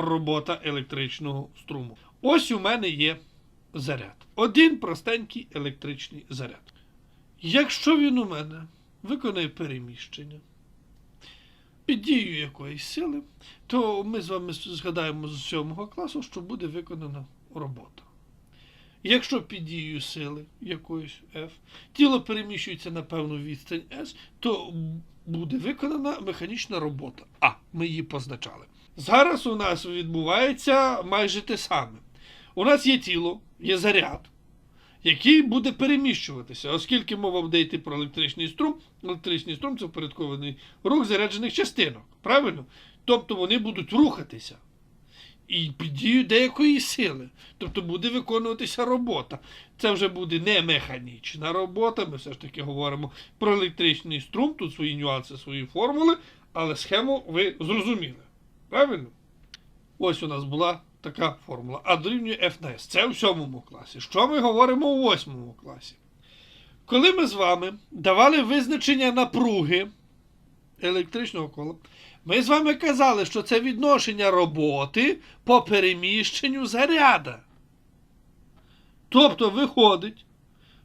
робота електричного струму. Ось у мене є заряд. Один простенький електричний заряд. Якщо він у мене виконує переміщення під дією якоїсь сили, то ми з вами згадаємо з 7 класу, що буде виконана робота. Якщо під дією сили якоїсь F тіло переміщується на певну відстань S, то буде виконана механічна робота. А, ми її позначали. Зараз у нас відбувається майже те саме. У нас є тіло, є заряд, який буде переміщуватися, оскільки мова буде йти про електричний струм. Електричний струм це впорядкований рух заряджених частинок. Правильно? Тобто вони будуть рухатися. І під дією деякої сили. Тобто буде виконуватися робота. Це вже буде не механічна робота. Ми все ж таки говоримо про електричний струм, тут свої нюанси, свої формули, але схему ви зрозуміли. Правильно? Ось у нас була така формула. А дорівнює F на S. Це у сьомому класі. Що ми говоримо у восьмому класі? Коли ми з вами давали визначення напруги електричного кола, ми з вами казали, що це відношення роботи по переміщенню заряда. Тобто виходить,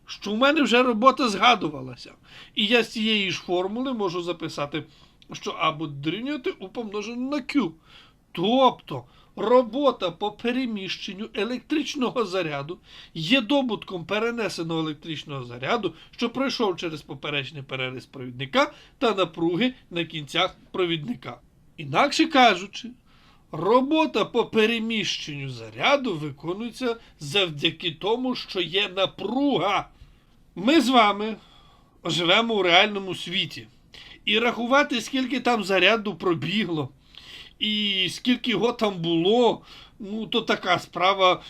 що в мене вже робота згадувалася. І я з цієї ж формули можу записати, що А буде дорівнювати у помноженому на Q. Тобто робота по переміщенню електричного заряду є добутком перенесеного електричного заряду, що пройшов через поперечний переріз провідника та напруги на кінцях провідника. Інакше кажучи, робота по переміщенню заряду виконується завдяки тому, що є напруга. Ми з вами живемо у реальному світі. І рахувати, скільки там заряду пробігло, і скільки його там було, ну то така справа.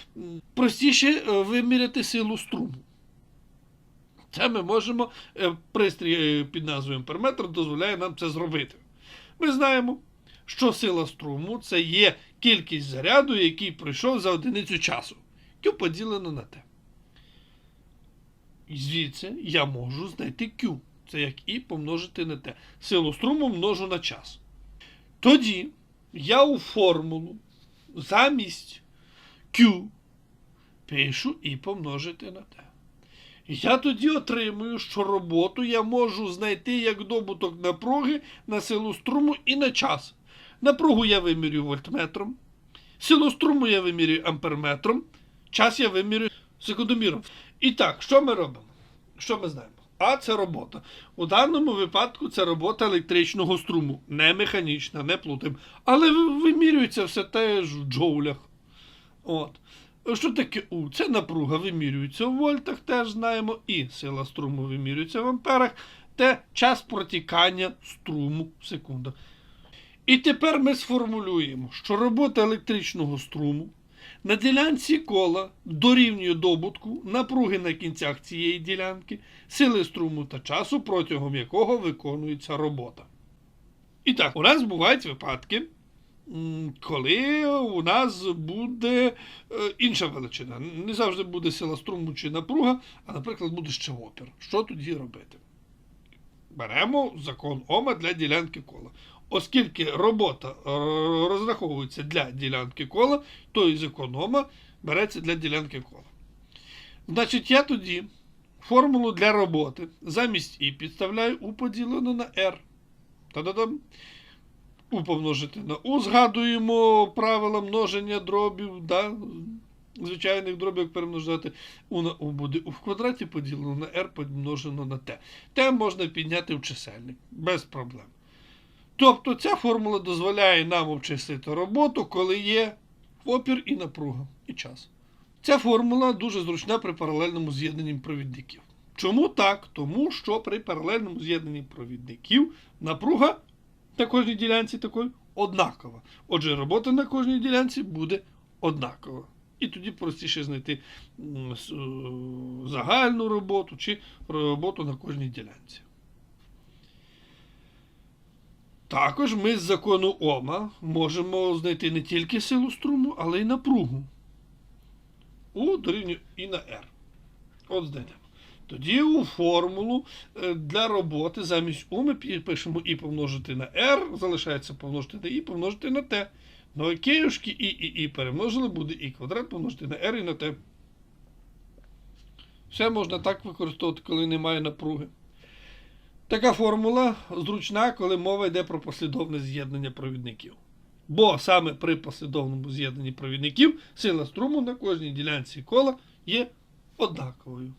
Простіше е, виміряти силу струму. Це ми можемо, е, пристрій е, під назвою амперметр дозволяє нам це зробити. Ми знаємо, що сила струму це є кількість заряду, який пройшов за одиницю часу. Q поділено на T. І звідси я можу знайти Q. Це як І помножити на T. Силу струму множу на час. Тоді я у формулу замість Q пишу і помножити на. І Я тоді отримую, що роботу я можу знайти як добуток напруги на силу струму і на час. Напругу я вимірюю вольтметром, силу струму я вимірюю амперметром, час я вимірюю секундоміром. І так, що ми робимо? Що ми знаємо? А це робота. У даному випадку це робота електричного струму, не механічна, не плутаємо. Але вимірюється все теж в джоулях. От. Що таке У? Це напруга вимірюється в вольтах, теж знаємо, і сила струму вимірюється в амперах, те час протікання струму в секундах. І тепер ми сформулюємо, що робота електричного струму на ділянці кола дорівнює добутку напруги на кінцях цієї ділянки, сили струму та часу, протягом якого виконується робота. І так, у нас бувають випадки, коли у нас буде е, інша величина. Не завжди буде сила струму чи напруга, а, наприклад, буде ще опір. Що тоді робити? Беремо закон Ома для ділянки кола. Оскільки робота е, розраховується для ділянки кола, то і закон Ома береться для ділянки кола. Значить, я тоді формулу для роботи замість І підставляю У поділено на R. Та-да-дам. У помножити на У. Згадуємо правила множення дробів, да? звичайних дробів, перемножати У на У буде У в квадраті поділено на R помножено на Т. Т можна підняти в чисельник без проблем. Тобто ця формула дозволяє нам обчислити роботу, коли є опір і напруга, і час. Ця формула дуже зручна при паралельному з'єднанні провідників. Чому так? Тому що при паралельному з'єднанні провідників напруга на кожній ділянці такої однакова. Отже, робота на кожній ділянці буде однакова. І тоді простіше знайти е, загальну роботу чи роботу на кожній ділянці. Також ми з закону Ома можемо знайти не тільки силу струму, але й напругу. У дорівнює і на R. От знайдемо. Тоді у формулу е, для роботи замість У ми пишемо І помножити на R, залишається помножити на І помножити на Т. Ну, а киюшки і, і, і перемножили, буде і квадрат помножити на r і на t. Все можна так використовувати, коли немає напруги. Така формула зручна, коли мова йде про послідовне з'єднання провідників. Бо саме при послідовному з'єднанні провідників сила струму на кожній ділянці кола є однаковою.